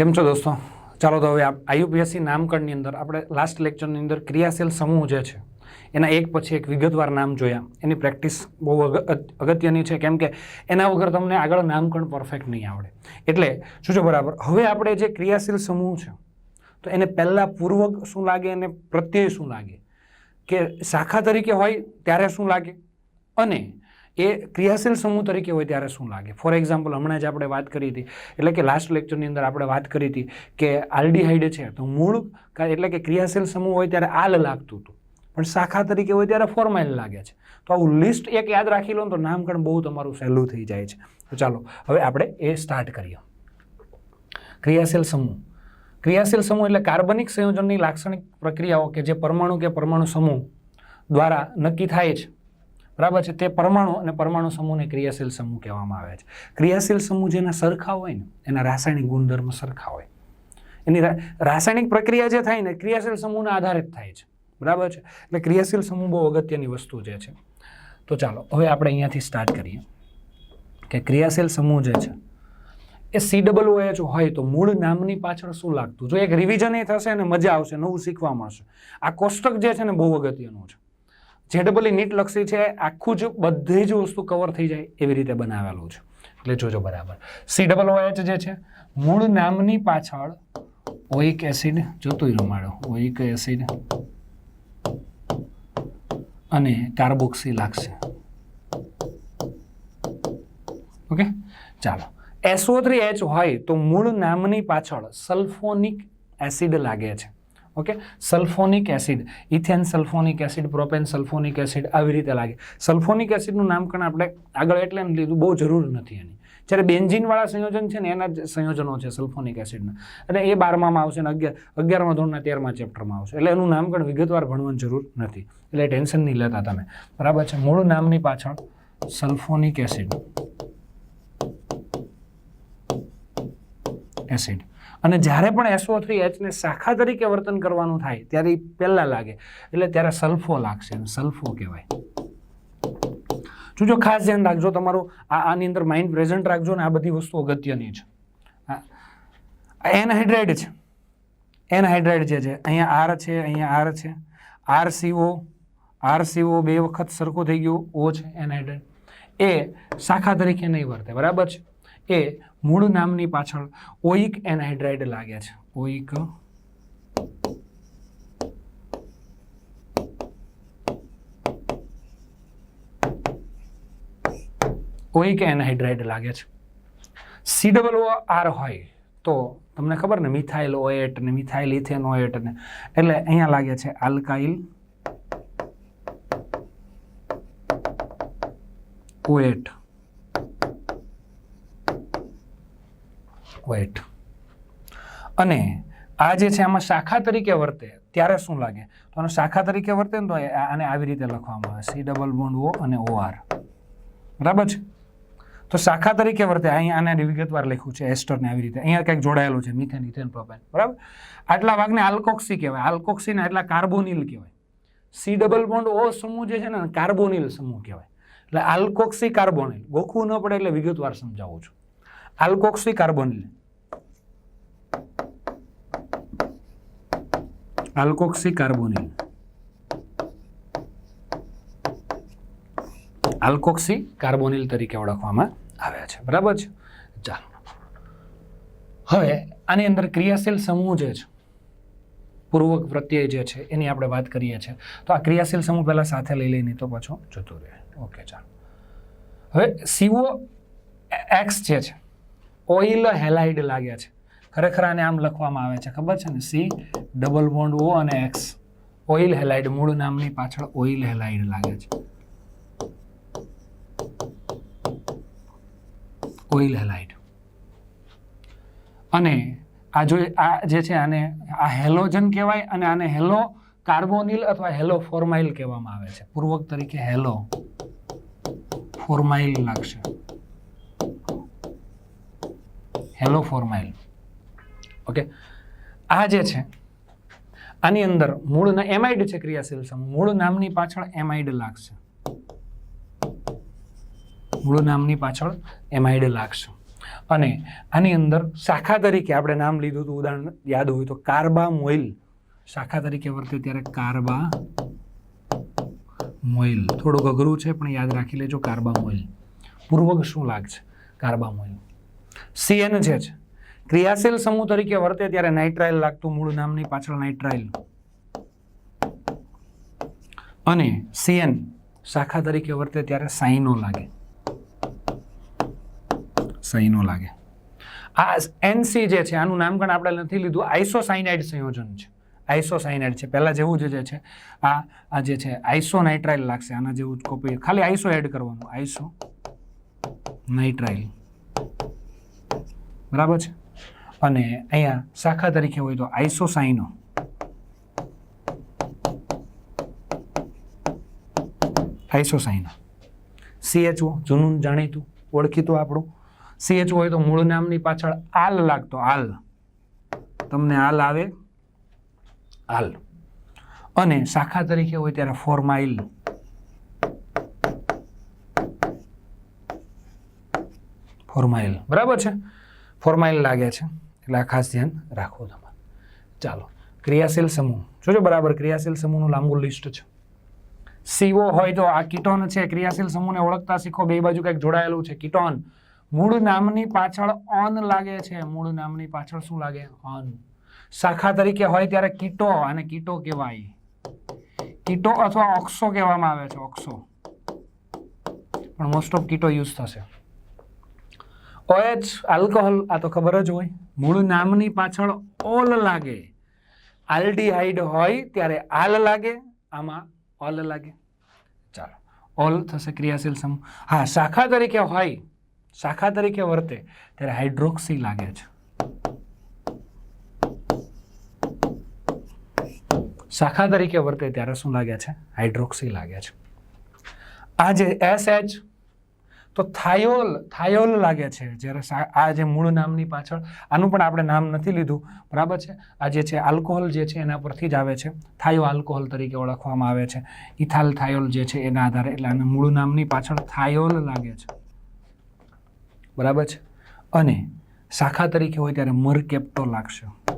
કેમ છો દોસ્તો? ચાલો તો હવે આયુપીએસસી નામકરણની અંદર આપણે લાસ્ટ લેક્ચરની અંદર ક્રિયાશીલ સમૂહ જે છે, એના એક પછી એક વિગતવાર નામ જોયા. એની પ્રેક્ટિસ બહુ અગ- અગત્યની છે, કેમ કે એના વગર તમને આગળ નામકરણ પરફેક્ટ નહીં આવડે. એટલે શું છે બરાબર? હવે આપણે જે ક્રિયાશીલ સમૂહ છે, તો એને પહેલાં પૂર્વક શું લાગે અને પ્રત્યય શું લાગે? કે શાખા તરીકે હોય ત્યારે શું લાગે? અને એ ક્રિયાશીલ સમૂહ તરીકે હોય ત્યારે શું લાગે? ફોર એક્ઝામ્પલ હમણાં જ આપણે વાત કરી હતી, એટલે કે લાસ્ટ લેક્ચરની અંદર આપણે વાત કરી હતી કે આલ્ડીહાઇડ છે, તો મૂળ એટલે કે ક્રિયાશીલ સમૂહ હોય ત્યારે આલ લાગતું હતું. પણ શાખા તરીકે હોય ત્યારે ફોર્માઇલ લાગે છે. તો આવું લિસ્ટ એક યાદ રાખી લો તો નામકરણ બહુ તમારું સહેલું થઈ જાય છે. તો ચાલો, હવે આપણે એ સ્ટાર્ટ કરીએ. ક્રિયાશીલ સમૂહ. ક્રિયાશીલ સમૂહ એટલે કાર્બનિક સંયોજનની લાક્ષણિક પ્રક્રિયાઓ કે જે પરમાણુ કે પરમાણુ સમૂહ દ્વારા નક્કી થાય છે. બરાબર છે? તે પરમાણુ અને પરમાણુ સમૂહને ક્રિયાશીલ સમૂહ કહેવામાં આવે છે. ક્રિયાશીલ સમૂહ જેના સરખા હોય ને, એના રાસાયણિક ગુણધર્મ સરખા હોય. એની રાસાયણિક પ્રક્રિયા જે થાય ને, ક્રિયાશીલ સમૂહના આધારે જ થાય છે. બરાબર છે? એટલે ક્રિયાશીલ સમૂહ બહુ અગત્યની વસ્તુ જે છે. તો ચાલો, હવે આપણે અહીંયાથી સ્ટાર્ટ કરીએ. કે ક્રિયાશીલ સમૂહ જે છે, એ સી ડબલ ઓએચ હોય તો મૂળ નામની પાછળ શું લાગતું? જો એક રિવિઝન એ થશે અને મજા આવશે, નવું શીખવા મળશે. આ કોષ્ટક જે છે ને બહુ અગત્યનું છે. જે ડબલ નીટ લક્ષી છે, આખું જ બધી જ વસ્તુ કવર થઈ જાય એવી રીતે બનાવેલું છે. એટલે જોજો બરાબર. સી ડબલ ઓએચ જે છે, મૂળ નામની પાછળ ઓઇક એસિડ જોતું રમાડો ઓઇક એસિડ અને કાર્બોક્સી લાગશે. ઓકે? ચાલો. એસઓ થ્રી એચ હોય તો મૂળ નામની પાછળ સલ્ફોનિક એસિડ લાગે છે. Okay sulphonic acid ethane sulphonic acid propane sulphonic acid આવી રીતે લાગે. સલ્ફોનિક એસિડનું નામકરણ આપણે આગળ એટલે એમ લીધું, બહુ જરૂર નથી એની. જ્યારે બેન્ઝિનવાળા સંયોજન છે ને, એના જ સંયોજનો છે સલ્ફોનિક એસિડના અને એ બારમામાં આવશે ને, અગિયાર, અગિયારમા ધોરણના તેરમા ચેપ્ટરમાં આવશે. એટલે એનું નામકરણ વિગતવાર ભણવાની જરૂર નથી. એટલે ટેન્શન નહીં લેતા તમે. બરાબર છે? મૂળ નામની પાછળ સલ્ફોનિક એસિડ એસિડ અને જ્યારે પણ એસઓ થ્રી એચને શાખા તરીકે વર્તન કરવાનું થાય, ત્યારે એ પહેલાં લાગે. એટલે ત્યારે સલ્ફો લાગશે સલ્ફો કહેવાય. જોજો, ખાસ ધ્યાન રાખજો તમારું. આ આની અંદર માઇન્ડ પ્રેઝન્ટ રાખજો ને આ બધી વસ્તુ અગત્યની છે. આ એનહાઇડ્રાઇડ છે. એનહાઇડ્રેટ જે છે, અહીંયા આર છે, અહીંયા આર છે. આર સીઓ આર સીઓ બે વખત સરખું થઈ ગયું ઓ છે એનહાઇડ્રેટ એ શાખા તરીકે નહીં વર્તે, બરાબર છે? એ મૂળ નામની પાછળ ઓઇક એનહાઇડ્રાઇડ લાગે છે. ઓઇક ઓઇક એનહાઇડ્રાઇડ લાગે છે. સી ડબલ ઓ આર હોય તો તમને ખબર ને, મિથાઇલ ઓએટ ને મિથાઇલ ઇથેન ઓએટ ને, એટલે અહીંયા લાગે છે આલ્કાઇલ ઓએટ. ઓએટ અને આ જે છે, આમાં શાખા તરીકે વર્તે, ત્યારે શું લાગે? તો આને શાખા તરીકે વર્તે ને તો આને આવી રીતે લખવામાં આવે. સી ડબલ બોન્ડ ઓ અને ઓ આર બરાબર છે? તો શાખા તરીકે વર્તે. અહીંયા આને વિગતવાર લખ્યું છે એસ્ટરને આવી રીતે. અહીંયા કંઈક જોડાયેલું છે મિથેન ઇથેન પ્રોપેન બરાબર? આટલા ભાગને આલ્કોક્સી કહેવાય. આલ્કોક્સીને એટલા કાર્બોનિલ કહેવાય. સી ડબલ બોન્ડ ઓ સમૂહ જે છે ને કાર્બોનિલ સમૂહ કહેવાય. એટલે આલ્કોક્સી કાર્બોનિલ ગોખવું ન પડે એટલે વિગતવાર સમજાવું છું. Alkoxy carbonyl alkoxy carbonyl alkoxy carbonyl તરીકે ઓળખવામાં આવ્યા છે. બરાબર છે? ચાલો. હવે આની અંદર ક્રિયાશીલ સમૂહ જે છે, પૂર્વક પ્રત્યય જે છે, એની આપણે વાત કરીએ છીએ. તો આ ક્રિયાશીલ સમૂહ પહેલાં સાથે લઈ લઈને તો પાછો જતો રહે. ઓકે, ચાલો. હવે સીઓ એક્સ જે છે ઓઇલ હેલાઇડ લાગે છે. ખરેખર આને આમ લખવામાં આવે છે, ખબર છે ને? સી, ડબલ બોન્ડ ઓ અને એક્સ. ઓઇલ હેલાઇડ, મૂળ નામની પાછળ ઓઇલ હેલાઇડ લાગે છે. Oil halide. અને આ જો આ જે છે આને આ હેલોજન કહેવાય અને આને હેલો કાર્બોનિલ અથવા હેલો ફોર્માઇલ કહેવામાં આવે છે. પૂર્વક તરીકે હેલો ફોર્માઇલ લાગશે. હેલો ફોર્માઇલ ઓકે આ જે છે, આની અંદર મૂળ ના- એમાઇડ છે ક્રિયાશીલ સમૂહ મૂળ નામની પાછળ એમાઇડ લાગશે. મૂળ નામની પાછળ એમાઇડ લાગશે. અને આની અંદર શાખા તરીકે આપણે નામ લીધું હતું, ઉદાહરણ યાદ હોય તો કાર્બા મોઇલ. શાખા તરીકે વર્તે ત્યારે કાર્બા મોઇલ. થોડુંક અઘરું છે, પણ યાદ રાખી લેજો, કાર્બા મોઇલ. પૂર્વક શું લાગશે? કાર્બા મોઇલ જે છે. ક્રિયાશીલ સમૂહ તરીકે વર્તે ત્યારે નાઇટ્રાઇલ લાગતું મૂળ નામની પાછળ નાઇટ્રાઇલ. અને સીએન શાખા તરીકે વર્તે ત્યારે સાઈનો લાગે. સાઈનો લાગે. આ એનસી જે છે, આનું નામકરણ આપણે નથી લીધું, આઇસોસાઇનાઇડ સંયોજન છે. આઈસોસાઇનાઇડ છે. પહેલાં જેવું જ છે, આ આ જે છે, આઇસોનાઇટ્રાઇલ લાગશે. આના જેવું કોપી ખાલી આઇસો એડ કરવાનું. Iso nitrile. બરાબર છે? અને અહીંયા શાખા તરીકે હોય તો આઇસોસાઇનો. આઇસોસાઇનો. સીએચઓ જૂનું જાણીતું, ઓળખીતું આપણું. સીએચઓ હોય તો મૂળ નામની પાછળ આલ લાગતો, આલ. તમને આલ આવે? આલ. અને શાખા તરીકે હોય ત્યારે ફોર્માઇલ. ફોર્માઇલ. બરાબર છે? ફોર્માઇલ લાગે છે. એટલે આ ખાસ ધ્યાન રાખવું તમારે. ચાલો, ક્રિયાશીલ સમૂહ. જોજો બરાબર, ક્રિયાશીલ સમૂહનું લાંબુ લિસ્ટ છે. સીઓ હોય તો આ કીટોન છે. ક્રિયાશીલ સમૂહને ઓળખતા શીખો. બે બાજુ કંઈક જોડાયેલું છે. કીટોન. મૂળ નામની પાછળ ઓન લાગે છે. મૂળ નામની પાછળ શું લાગે? ઓન. શાખા તરીકે હોય ત્યારે કીટો અને કીટો કહેવાય. કીટો અથવા ઓક્સો કહેવામાં આવે છે, ઓક્સો. પણ મોસ્ટ ઓફ કીટો યુઝ થશે. ઓએચ આલ્કોહોલ આ તો ખબર જ હોય. મૂળ નામની પાછળ ઓલ લાગે. આલ્ડીહાઇડ હોય ત્યારે આલ લાગે, આમાં ઓલ લાગે. ચાલો, ઓલ થશે ક્રિયાશીલ સમૂહ. હા, શાખા તરીકે હોય, શાખા તરીકે વર્તે, ત્યારે હાઇડ્રોક્સી લાગે છે. શાખા તરીકે વર્તે ત્યારે શું લાગે છે? હાઇડ્રોક્સી લાગે છે. આ જે એસ એચ તો થાયોલ થાયોલ લાગે છે, જ્યારે આ જે મૂળ નામની પાછળ, આનું પણ આપણે નામ નથી લીધું. બરાબર છે? આ જે છે, આલ્કોહોલ જે છે, એના પરથી જ આવે છે. થાયો આલ્કોહોલ તરીકે ઓળખવામાં આવે છે. ઇથાલ થાયોલ જે છે, એના આધારે, એટલે આને મૂળ નામની પાછળ થાયોલ લાગે છે. બરાબર છે? અને શાખા તરીકે હોય ત્યારે મરકેપ્ટો લાગશે.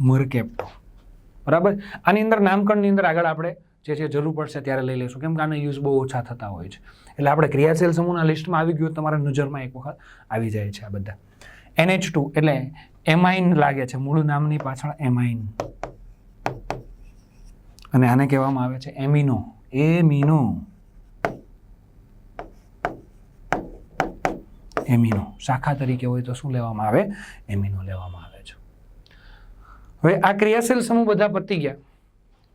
મરકેપ્ટો. બરાબર? આની અંદર, નામકરણની અંદર આગળ આપણે જે છે જરૂર પડશે ત્યારે લઈ લઈશું. કેમ કે આના યુઝ બહુ ઓછા થતા હોય છે. એટલે આપણે ક્રિયાશીલ સમૂહના લિસ્ટમાં આવી ગયું તમારા નજરમાં એક વખત આવી જાય છે આ બધા. એનએચ ટુ એટલે એમાઇન લાગે છે. મૂળ નામની પાછળ એમાઇન અને આને કહેવામાં આવે છે એમિનો એમિનો એમિનો શાખા તરીકે હોય તો શું લેવામાં આવે? એમિનો લેવામાં આવે છે. હવે આ ક્રિયાશીલ સમૂહ બધા પતી ગયા.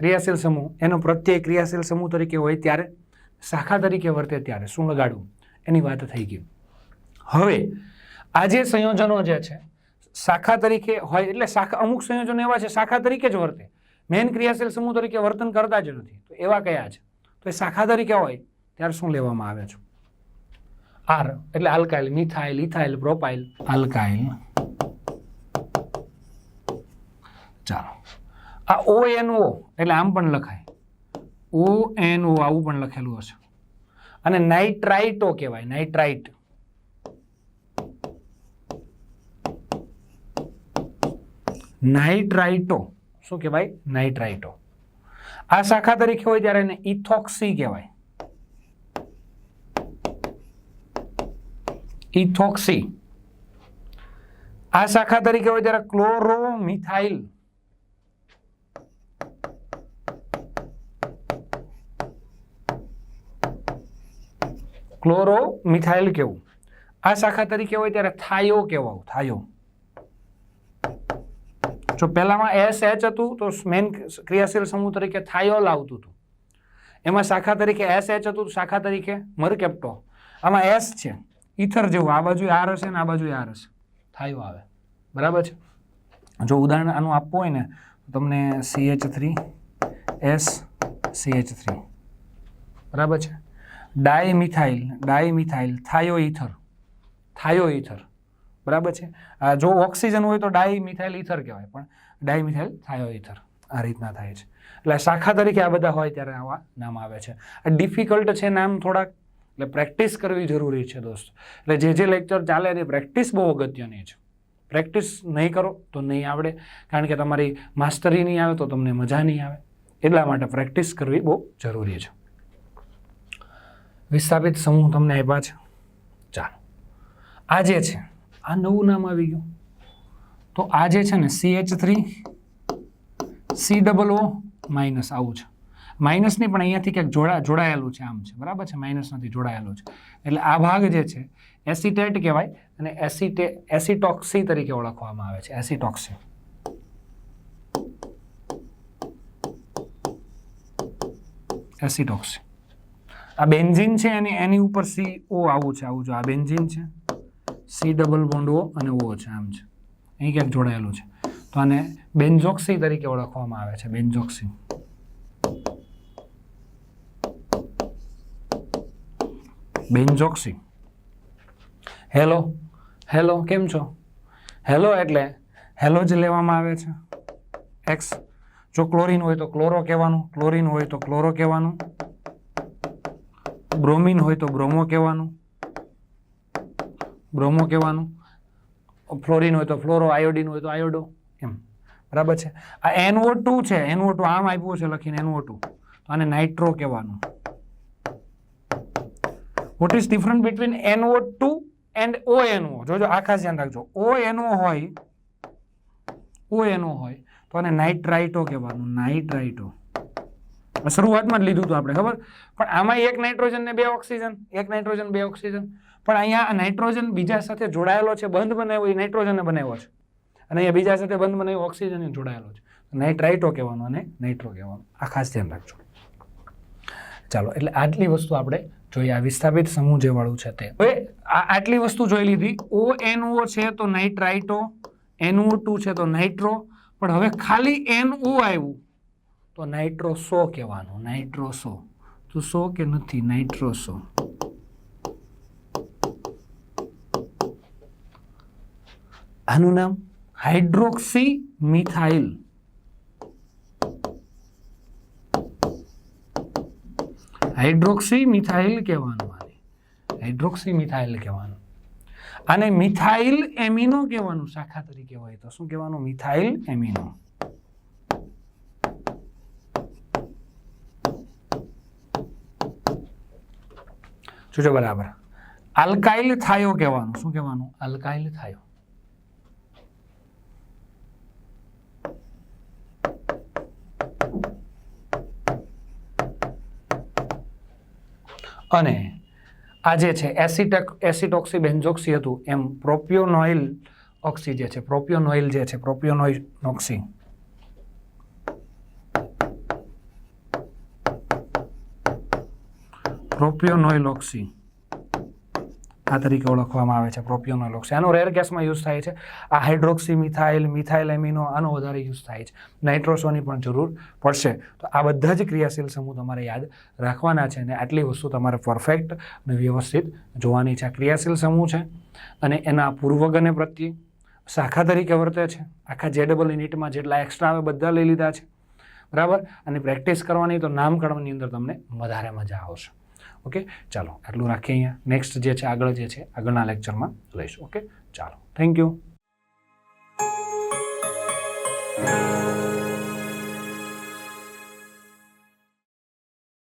ક્રિયાશીલ સમૂહ. એનો પ્રત્યય ક્રિયાશીલ સમૂહ તરીકે હોય ત્યારે શાખા તરીકે વર્તે ત્યારે. શું લગાડવું? એની વાત થઈ ગઈ. હવે, આ જે સંયોજનો જે છે, શાખા તરીકે હોય એટલે શાખા, અમુક સંયોજનો એવા છે, શાખા તરીકે જ વર્તે. મેન ક્રિયાશીલ સમૂહ તરીકે વર્તન કરતા જ નથી. તો એવા કયા છે? તો એ શાખા તરીકે હોય ત્યારે શું લેવામાં આવે છે? આર એટલે alkyl methyl ethyl propyl alkyl ચાલો. આ ઓ એન ઓ એટલે આમ પણ લખાય. ઓ એન ઓ આવું પણ લખેલું હશે. અને નાઇટ્રાઇટો કહેવાય, નાઇટ્રાઇટ. નાઇટ્રાઇટો, શું કહેવાય? નાઇટ્રાઇટો. આ શાખા તરીકે હોય ત્યારે એને ઇથોક્સી કહેવાય. ઇથોક્સી. આ શાખા તરીકે હોય ત્યારે ક્લોરોમિથાઇલ. ક્લોરોમિથાઇલ કેવું? આ શાખા તરીકે હોય ત્યારે થાયો કહેવાવું, થાયો. જો પહેલામાં એસ એચ હતું, તો મેન ક્રિયાશીલ સમૂહ તરીકે થાયોલ આવતું હતું. એમાં શાખા તરીકે એસ એચ હતું શાખા તરીકે મરકેપ્ટો. આમાં એસ છે, ઈથર જેવું, આ બાજુ આર હશે ને આ બાજુ આર હશે. થાયો આવે. બરાબર છે? જો ઉદાહરણ આનું આપવું હોય ને તમને C H three S C H three બરાબર છે? Dimethyl dimethyl thio thioether. Thio ether બરાબર છે? જો ઓક્સિજન હોય તો ડાયમિથાઇલ ઇથર કહેવાય, પણ ડાયમિથાઇલ થાયો ઈથર આ રીતના થાય છે. એટલે શાખા તરીકે આ બધા હોય ત્યારે આવા નામ આવે છે. ડિફિકલ્ટ છે નામ થોડાક, એટલે પ્રેક્ટિસ કરવી જરૂરી છે દોસ્તો. એટલે જે જે લેક્ચર ચાલે એની પ્રેક્ટિસ બહુ અગત્યની છે. પ્રેક્ટિસ નહીં કરો તો નહીં આવડે, કારણ કે તમારી માસ્ટરી નહીં આવે તો તમને મજા નહીં આવે. એટલા માટે પ્રેક્ટિસ કરવી બહુ જરૂરી છે. વિસ્થાપિત સમૂહ તમને આપ્યા છે. ચાલો. આ જે છે, આ નવું નામ આવી ગયું. તો આ જે છે ને C H three C double O minus આવું છે. માઇનસ નહીં પણ અહીંયાથી ક્યાંક જોડા, જોડાયેલું છે આમ છે. બરાબર છે? માઇનસ નથી જોડાયેલું છે. એટલે આ ભાગ જે છે એસિટેટ કહેવાય અને એસિટે એસિટોક્સી તરીકે ઓળખવામાં આવે છે. એસિટોક્સી એસિટોક્સી આ બેન્ઝિન છે અને એની ઉપર સી ઓ આવું છે, આવું જો આ બેન્ઝિન છે. સી ડબલ બોન્ડ ઓ અને ઓ છે, આમ છે. અહીં ક્યાંક જોડાયેલું છે. તો આને બેન્ઝોક્સી તરીકે ઓળખવામાં આવે છે, બેન્ઝોક્સી. બેન્ઝોક્સી. હેલો હેલો, કેમ છો? હેલો એટલે હેલો જ લેવામાં આવે છે. એક્સ જો ક્લોરીન હોય તો ક્લોરો કહેવાનું, ક્લોરીન હોય તો ક્લોરો કહેવાનું. બ્રોમિન હોય તો બ્રોમો કહેવાનું. બ્રોમો કહેવાનું. ફ્લોરિન હોય તો ફ્લોરો, આયોડિન હોય તો આયોડો, એમ. બરાબર છે? આ એનઓ ટુ છે એનઓ ટુ આમ આપ્યું છે લખીને એનઓ ટુ. અને નાઇટ્રો કહેવાનું. What is different between NO two and O NO જોજો આ ખાસ ધ્યાન રાખજો. ઓ એનઓ હોય, ઓ એનઓ હોય, તો આને નાઇટ્રાઇટો કહેવાનું, નાઇટ્રાઇટો. શરૂઆતમાં જ લીધું હતું આપણે, ખબર? પણ આમાં એક નાઇટ્રોજન ને બે ઓક્સિજન, એક નાઇટ્રોજન, બે ઓક્સિજન. પણ અહીંયા નાઇટ્રોજન બીજા સાથે જોડાયેલો છે, બંધ બનાવ્યો, એ નાઇટ્રોજને બનાવ્યો છે. અને અહીંયા બીજા સાથે બંધ બનાવ્યો, ઓક્સિજન જોડાયેલો છે. નાઇટ્રાઇટો કહેવાનું અને નાઇટ્રો કહેવાનું. આ ખાસ ધ્યાન રાખજો. ચાલો, એટલે આટલી વસ્તુ આપણે જોઈએ. આ વિસ્થાપિત સમૂહ જે વાળું છે તે. હવે આટલી વસ્તુ જોઈ લીધી. ઓ એનઓ છે તો નાઇટ્રાઇટો એનઓ ટુ છે તો નાઇટ્રો. પણ હવે ખાલી એનઓ આવ્યું. તો નાઇટ્રોસો કહેવાનું નાઇટ્રોસો તો સો કે નથી નાઇટ્રોસો આનું નામ? હાઇડ્રોક્સી મિથાઇલ હાઇડ્રોક્સી મિથાઇલ કહેવાનું આને. હાઇડ્રોક્સી મિથાઇલ કહેવાનું. આને મિથાઇલ એમિનો કહેવાનું, શાખા તરીકે હોય તો. શું કહેવાનું? Methyl amino. જોજો બરાબર. આલ્કાઇલ થાયો કહેવાનું. શું કહેવાનું? Alkyl thio. અને આ જે છે, એસિટેક એસિટોક્સી બેન્ઝોક્સી હતું, એમ પ્રોપિયોનોઇલ ઓક્સી જે છે, પ્રોપિયોનોઇલ જે છે પ્રોપિયોનોઈ ઓક્સી પ્રોપિયોનોઇલ ઓક્સી આ તરીકે ઓળખવામાં આવે છે પ્રોપિયોનોલોક્સી આનો રેર ગેસમાં યુઝ થાય છે. આ હાઇડ્રોક્સી, મિથાઇલ મિથાઇલ એમિનો આનો વધારે યુઝ થાય છે. નાઇટ્રોસોની પણ જરૂર પડશે. તો આ બધા જ ક્રિયાશીલ સમૂહ તમારે યાદ રાખવાના છે અને આટલી વસ્તુ તમારે પરફેક્ટ અને વ્યવસ્થિત જોવાની છે. આ ક્રિયાશીલ સમૂહ છે અને એના પૂર્વગને પ્રત્યે શાખા તરીકે વર્તે છે. આખા જે ડબલ યુનિટમાં જેટલા એક્સ્ટ્રા આવે બધા લઈ લીધા છે. બરાબર? અને પ્રેક્ટિસ કરવાની તો નામકરણની અંદર તમને વધારે મજા આવશે. ઓકે? ચાલો, આટલું રાખીએ અહીંયા. નેક્સ્ટ જે છે, આગળ જે છે, આગળના લેક્ચરમાં લઈશું. ઓકે? ચાલો. Thank you